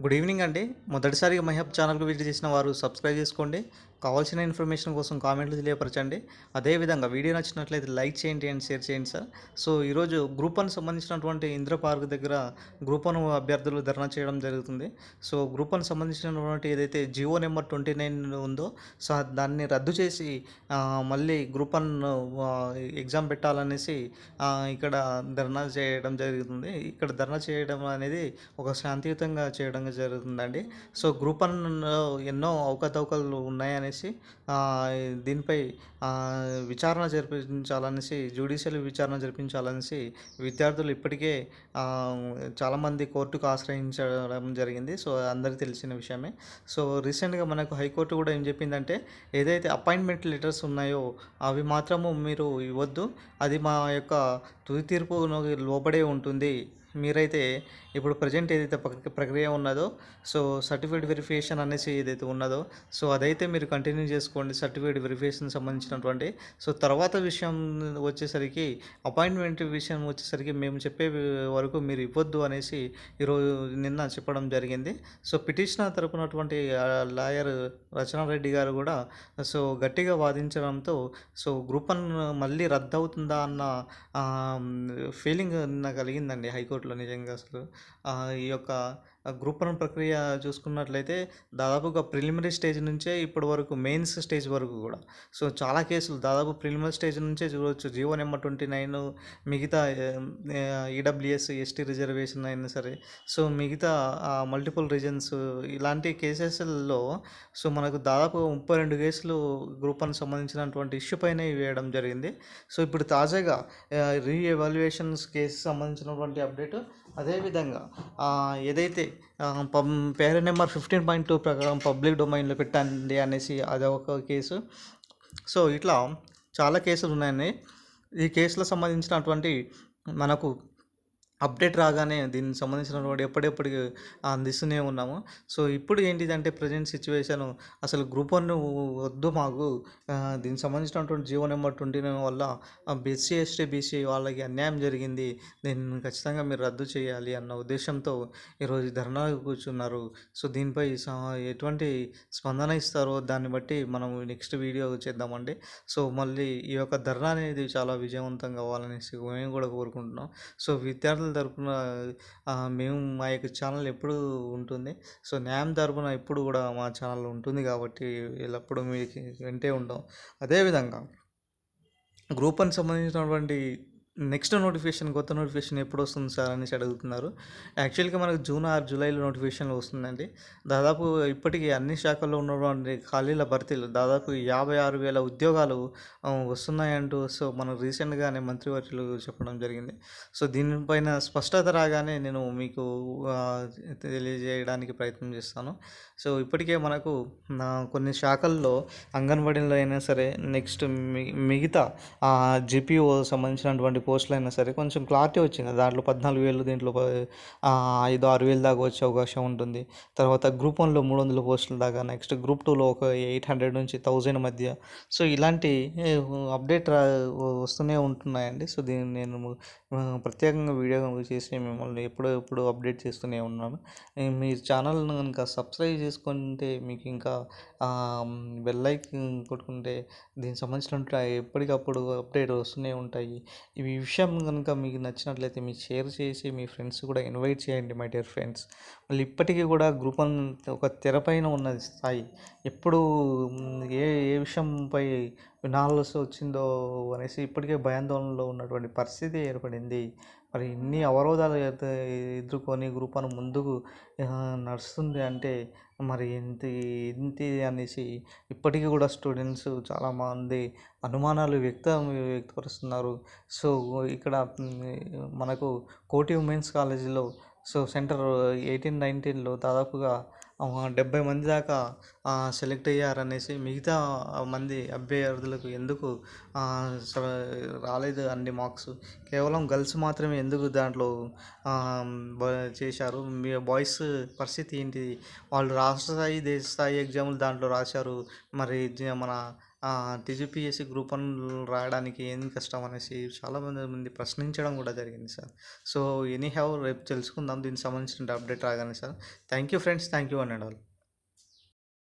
Good evening అండి. మొదటిసారిగా మహబ్ ఛానల్కి విజిట్ చేసిన వారు సబ్స్క్రైబ్ చేసుకోండి. కావాల్సిన ఇన్ఫర్మేషన్ కోసం కామెంట్లు తెలియపరచండి. అదేవిధంగా వీడియో నచ్చినట్లయితే లైక్ చేయండి అండ్ షేర్ చేయండి సార్. సో ఈరోజు గ్రూప్ వన్ సంబంధించినటువంటి ఇంద్ర పార్క్ దగ్గర గ్రూప్ వన్ అభ్యర్థులు ధర్నా చేయడం జరుగుతుంది. సో గ్రూప్ వన్ సంబంధించినటువంటి ఏదైతే జియో నెంబర్ ట్వంటీ నైన్ ఉందో సో దాన్ని రద్దు చేసి మళ్ళీ గ్రూప్ వన్ ఎగ్జామ్ పెట్టాలనేసి ఇక్కడ ధర్నా చేయడం జరుగుతుంది. ఇక్కడ ధర్నా చేయడం అనేది ఒక శాంతియుతంగా చేయడం జరుగుతుందండి. సో గ్రూప్ వన్లో ఎన్నో అవకతవకలు ఉన్నాయనేసి దీనిపై విచారణ జరిపించాలనేసి జ్యుడిషియల్ విచారణ జరిపించాలనేసి విద్యార్థులు ఇప్పటికే చాలామంది కోర్టుకు ఆశ్రయించడం జరిగింది. సో అందరికీ తెలిసిన విషయమే. సో రీసెంట్గా మనకు హైకోర్టు కూడా ఏం చెప్పిందంటే ఏదైతే అపాయింట్మెంట్ లెటర్స్ ఉన్నాయో అవి మాత్రము మీరు ఇవ్వద్దు. అది మా యొక్క తుది తీర్పు లోబడే ఉంటుంది. మీరైతే ఇప్పుడు ప్రజెంట్ ఏదైతే ప్రక్రియ ఉన్నదో సో సర్టిఫికేట్ వెరిఫికేషన్ అనేసి ఏదైతే ఉన్నదో సో అదైతే మీరు కంటిన్యూ చేసుకోండి సర్టిఫికేట్ వెరిఫికేషన్ సంబంధించినటువంటి. సో తర్వాత విషయం వచ్చేసరికి అపాయింట్మెంట్ విషయం వచ్చేసరికి మేము చెప్పే వరకు మీరు ఇవ్వద్దు అనేసి ఈరోజు నిన్న చెప్పడం జరిగింది. సో పిటిషనర్ తరపునటువంటి లాయర్ రచనారెడ్డి గారు కూడా సో గట్టిగా వాదించడంతో సో గ్రూప్ వన్ మళ్ళీ రద్దవుతుందా అన్న ఫీలింగ్ నిన్న కలిగిందండి హైకోర్టులో నిజంగా అసలు. ఈ యొక్క గ్రూప్ వన్ ప్రక్రియ చూసుకున్నట్లయితే దాదాపుగా ప్రిలిమినరీ స్టేజ్ నుంచే ఇప్పటి వరకు మెయిన్స్ స్టేజ్ వరకు కూడా. సో చాలా కేసులు దాదాపు ప్రిలిమినరీ స్టేజ్ నుంచే చూడవచ్చు జీవో నెంబర్ ట్వంటీ నైన్ మిగతా ఈడబ్ల్యూఎస్ ఎస్టీ రిజర్వేషన్ అయినా సరే. సో మిగతా మల్టిపుల్ రీజన్స్ ఇలాంటి కేసెస్లో సో మనకు దాదాపు ముప్పై రెండు కేసులు గ్రూప్ వన్ సంబంధించినటువంటి ఇష్యూ పైన వేయడం జరిగింది. సో ఇప్పుడు తాజాగా రీఎవాల్యుయేషన్స్ కేసు సంబంధించినటువంటి అప్డేట్ అదేవిధంగా ఏదైతే para number fifteen point two ప్రకారం పబ్లిక్ డొమైన్లో పెట్టండి అనేసి అదొక కేసు. సో ఇట్లా చాలా కేసులు ఉన్నాయండి ఈ కేసులకు సంబంధించినటువంటి మనకు అప్డేట్ రాగానే దీనికి సంబంధించినటువంటి ఎప్పటిప్పటికి అందిస్తూనే ఉన్నాము. సో ఇప్పుడు ఏంటిదంటే ప్రజెంట్ సిచ్యువేషన్ అసలు గ్రూప్ వన్ వద్దు మాకు. దీనికి సంబంధించినటువంటి జీవో నెంబర్ ట్వంటీ నైన్ వల్ల బీసీ ఎస్టీ బీసీ వాళ్ళకి అన్యాయం జరిగింది. దీన్ని ఖచ్చితంగా మీరు రద్దు చేయాలి అన్న ఉద్దేశంతో ఈరోజు ధర్నా కూర్చున్నారు. సో దీనిపై స- ఎటువంటి స్పందన ఇస్తారో దాన్ని బట్టి మనం నెక్స్ట్ వీడియో చేద్దామండి. సో మళ్ళీ ఈ యొక్క ధర్నా అనేది చాలా విజయవంతం కావాలనేసి మేము కూడా కోరుకుంటున్నాం. సో విద్యార్థులు తరపున మేము మా యొక్క ఛానల్ ఎప్పుడు ఉంటుంది. సో న్యాయం తరపున ఎప్పుడు కూడా మా ఛానల్ ఉంటుంది కాబట్టి ఎల్లప్పుడూ మీకు వెంటే ఉంటాం. అదేవిధంగా గ్రూప్ అని సంబంధించినటువంటి నెక్స్ట్ నోటిఫికేషన్ కొత్త నోటిఫికేషన్ ఎప్పుడు వస్తుంది సార్ అనేసి అడుగుతున్నారు. యాక్చువల్గా మనకు జూన్ ఆరు జూలైలో నోటిఫికేషన్లు వస్తుందండి. దాదాపు ఇప్పటికీ అన్ని శాఖల్లో ఉన్నటువంటి ఖాళీల భర్తీలు దాదాపు యాభై ఆరు వేల ఉద్యోగాలు వస్తున్నాయంటూ సో మనం రీసెంట్గానే మంత్రివర్యులు చెప్పడం జరిగింది. సో దీనిపైన స్పష్టత రాగానే నేను మీకు తెలియజేయడానికి ప్రయత్నం చేస్తాను. సో ఇప్పటికే మనకు నా కొన్ని శాఖల్లో అంగన్వాడీలో అయినా సరే నెక్స్ట్ మి మిగతా జిపిఓ సంబంధించినటువంటి పోస్టులు అయినా సరే కొంచెం క్లారిటీ వచ్చింది. దాంట్లో పద్నాలుగు వేలు దీంట్లో ఐదు ఆరు వేలు దాకా వచ్చే అవకాశం ఉంటుంది. తర్వాత గ్రూప్ వన్లో మూడు వందల పోస్టుల దాకా నెక్స్ట్ గ్రూప్ టూలో ఒక ఎయిట్ హండ్రెడ్ నుంచి థౌజండ్ మధ్య. సో ఇలాంటి అప్డేట్ రా వస్తూనే ఉంటున్నాయండి. సో దీన్ని నేను ప్రత్యేకంగా వీడియో చేసి మిమ్మల్ని ఎప్పుడో ఎప్పుడు అప్డేట్ చేస్తూనే ఉన్నాను. మీ ఛానల్ను కనుక సబ్స్క్రైబ్ చేసుకుంటే మీకు ఇంకా బెల్ లైక్ కొట్టుకుంటే దీనికి సంబంధించిన ఎప్పటికప్పుడు అప్డేట్ వస్తూనే ఉంటాయి. ఇవి ఈ విషయం కనుక మీకు నచ్చినట్లయితే మీరు షేర్ చేసి మీ ఫ్రెండ్స్ కూడా ఇన్వైట్ చేయండి మై డియర్ ఫ్రెండ్స్. మళ్ళీ ఇప్పటికీ కూడా గ్రూప్ ఒక తెరపైన ఉన్నది స్థాయి. ఎప్పుడు ఏ ఏ విషయంపై వినాల్సి వచ్చిందో అనేసి ఇప్పటికే భయాందోళనలో ఉన్నటువంటి పరిస్థితి ఏర్పడింది. మరి ఇన్ని అవరోధాలు అయితే ఎదుర్కొని గ్రూప్ ముందుకు నడుస్తుంది అంటే మరి ఇంత ఇంటి అనేసి ఇప్పటికీ కూడా స్టూడెంట్స్ చాలామంది అనుమానాలు వ్యక్తం వ్యక్తపరుస్తున్నారు. సో ఇక్కడ మనకు కోటి ఉమెన్స్ కాలేజీలో సో సెంటర్ ఎయిటీన్ నైన్టీన్లో దాదాపుగా డెబ్బై మంది దాకా సెలెక్ట్ అయ్యారనేసి మిగతా మంది అభ్యర్థులకు ఎందుకు రాలేదు అన్ని మార్క్స్? కేవలం గర్ల్స్ మాత్రమే ఎందుకు దాంట్లో చేశారు? మీ బాయ్స్ పరిస్థితి ఏంటి వాళ్ళు రాష్ట్ర స్థాయి దేశ స్థాయి ఎగ్జామ్లు దాంట్లో రాశారు. మరి మన టీజీపీఎస్సీ గ్రూప్ వన్ రాయడానికి ఏం కష్టం అనేసి చాలామంది మంది ప్రశ్నించడం కూడా జరిగింది సార్. సో ఎనీ హ్యావ్ రేపు తెలుసుకుందాం. దీనికి సంబంధించిన అప్డేట్ రాగానే sir. Thank you friends. Thank you and all